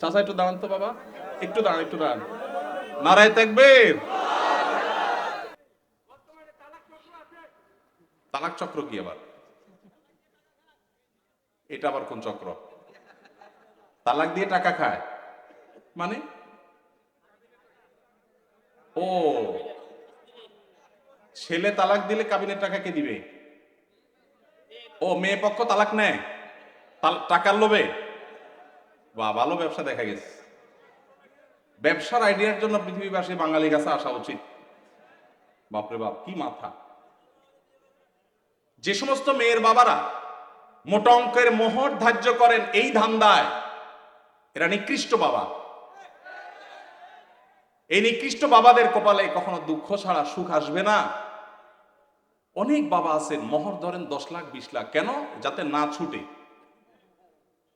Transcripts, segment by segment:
চাচা, একটু দাঁড়ান তো বাবা। একটু দাঁড়ান একটু দাঁড়ান। নারায় তাকবীর। তালাক চক্র কি আবার? এটা আবার কোন চক্র? তালাক দিয়ে টাকা খায়। মানে? ও। ছেলে তালাক দিলে কাবিনের টাকা কে দিবে? ও, মেয়ে পক্ষ তালাক নেয়। টাকার লোভে? বা ভালো ব্যবসা দেখা গেছে। ব্যবসার আইডিয়ার জন্য পৃথিবীবাসী বাঙালি কাছে আসা উচিত। বাপরে বাপ, কি মাথা। যে সমস্ত মেয়ের বাবারা মোটা অঙ্কের মোহর ধার্য করেন এই ধান্দায়, এরা নিকৃষ্ট বাবা। এই নিকৃষ্ট বাবাদের কপালে কখনো দুঃখ ছাড়া সুখ আসবে না। অনেক বাবা আছেন, মোহর ধরেন দশ লাখ, বিশ লাখ। কেন? যাতে না ছুটে।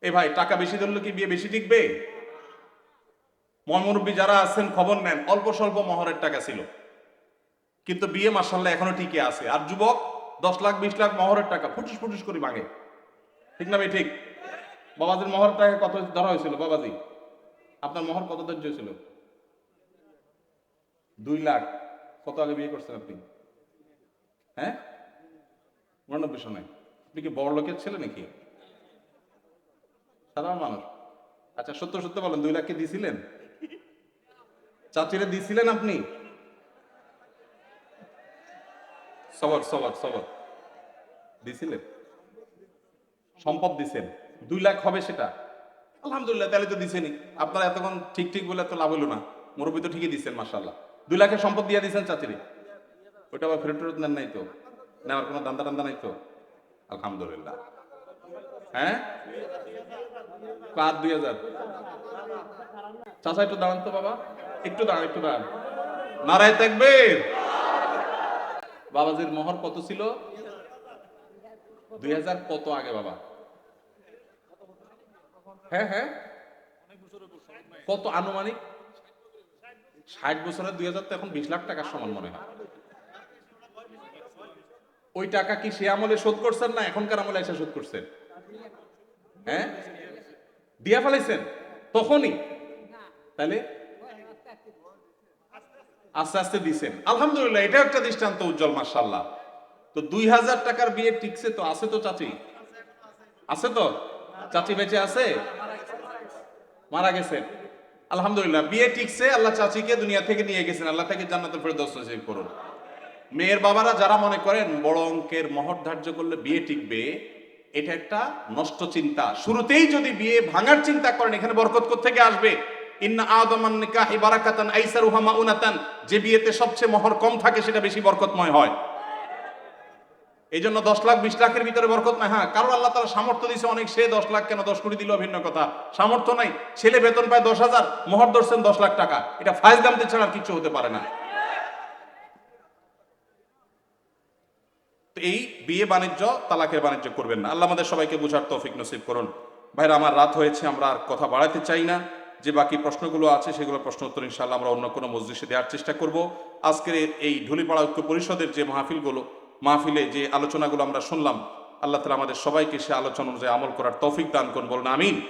এ ভাই, টাকা বেশি ধরলে কি বিয়ে বেশি টিকবে? মর্মরব্বী যারা আছেন, খবর নেন, অল্প স্বল্প মহরের টাকা ছিল। কিন্তু বিয়ে মার্শাল্লাহ এখনও টিকে আছে। আর যুবক, দশ লাখ, বিশ লাখ মহরের টাকা, ফুটুস ফুটুস করে মাগে। ঠিক না ভাই, ঠিক? বাবাজির মহর টাকা কত ধরা হয়েছিল? বাবাজি, আপনার মহর কত ধৈর্য ছিল দুই লাখ। কত আগে বিয়ে করছেন আপনি? হ্যাঁ? উনানব্বই সনে। আপনি কি বড় লোকের ছেলে নাকি? সাধারণ মানুষ। আচ্ছা সত্য সত্য বলেন, দুই লাখ কি দিছিলেন? চাচিরে দিছিলেন আপনি? সবর সবর সবর। দিছিলেন? সম্পদ দিছেন। দুই লাখ হবে সেটা। আলহামদুলিল্লাহ, তাহলে তো দিছেনি আপনারা এতক্ষণ ঠিক ঠিক বলে তো লাভ হলো না। মুরব্বী তো ঠিকই দিচ্ছেন মার্শাল্লাহ দুই লাখের সম্পদ দিয়ে দিয়েছেন চাচিরে। ওইটা আবার ফেরত ফেরত নেন নাই তো? নেওয়ার কোনো দান্দা টান্দা নাই তো? আলহামদুলিল্লাহ। হ্যাঁ? দুই হাজার? একটু দাঁড়ান তো বাবা। একটু দাঁড়ান একটু দাঁড়ান। নারায় বাবাজির মোহর কত ছিল? দুই হাজার কত আগে, বাবা? হ্যাঁ হ্যাঁ। কত আনুমানিক? ষাট বছরের দুই হাজার তো এখন বিশ লাখ টাকার সমান মনে হয়। ওই টাকা কি সে আমলে শোধ করছেন না এখনকার আমলে এসে শোধ করছেন? হ্যাঁ? দিয়া ফেলাইছেন? তখনই? তাহলে আস্তে আস্তে দিছেন। আলহামদুলিল্লাহ এটা একটা দৃষ্টান্ত উজ্জ্বল মার্শাল্লাহ তো দুই হাজার টাকার বিয়ে টিকছে তো, আছে তো চাচি? আছে তো? চাচি বেঁচে আছে? মারা গেছেন। আলহামদুলিল্লাহ, বিয়ে টিকছে, আল্লাহ চাচিকে দুনিয়া থেকে নিয়ে গেছেন, আল্লাহ থেকে জান্নাতুল ফেরদৌস নসিব করুন। মেয়ের বাবারা যারা মনে করেন, বড় অঙ্কের মহর ধার্য করলে বিয়ে টিকবে এটা একটা নষ্ট চিন্তা। শুরুতেই যদি বিয়ে ভাঙার চিন্তা করেন, এখানে বরকত থেকে আসবে? যে বিয়েতে সবচেয়ে মহর কম থাকে, সেটা বেশি বরকতময় হয়। এই জন্য দশ লাখ, বিশ লাখের ভিতরে বরকত নাই। হ্যাঁ কারও আল্লাহ তারা সামর্থ্য দিছে অনেক, সে দশ লাখ কেন দশ কোটি দিল ভিন্ন কথা। সামর্থ্য নাই। ছেলে বেতন পায় দশ হাজার, মোহর ধরছেন দশ লাখ টাকা। এটা ফাইজ দামতে ছাড়া কিছু হতে পারে না। এই বিয়ে বাণিজ্য, তালাকের বাণিজ্য করবেন না। আল্লাহ আমাদের সবাইকে বুঝার তৌফিক নসিব করুন। ভাইরা, আমার রাত হয়েছে, আমরা আর কথা বাড়াতে চাই না। যে বাকি প্রশ্নগুলো আছে সেগুলো প্রশ্ন উত্তর ইনশাল্লাহ আমরা অন্য কোনো মসজিদে দেওয়ার চেষ্টা করব। আজকের এই ঢুলিপাড়া ঐক্য পরিষদের যে মাহফিলগুলো, মাহফিলে যে আলোচনাগুলো আমরা শুনলাম, আল্লাহ তালা আমাদের সবাইকে সে আলোচনা অনুযায়ী আমল করার তৌফিক দান করুন, বলুন আমিন।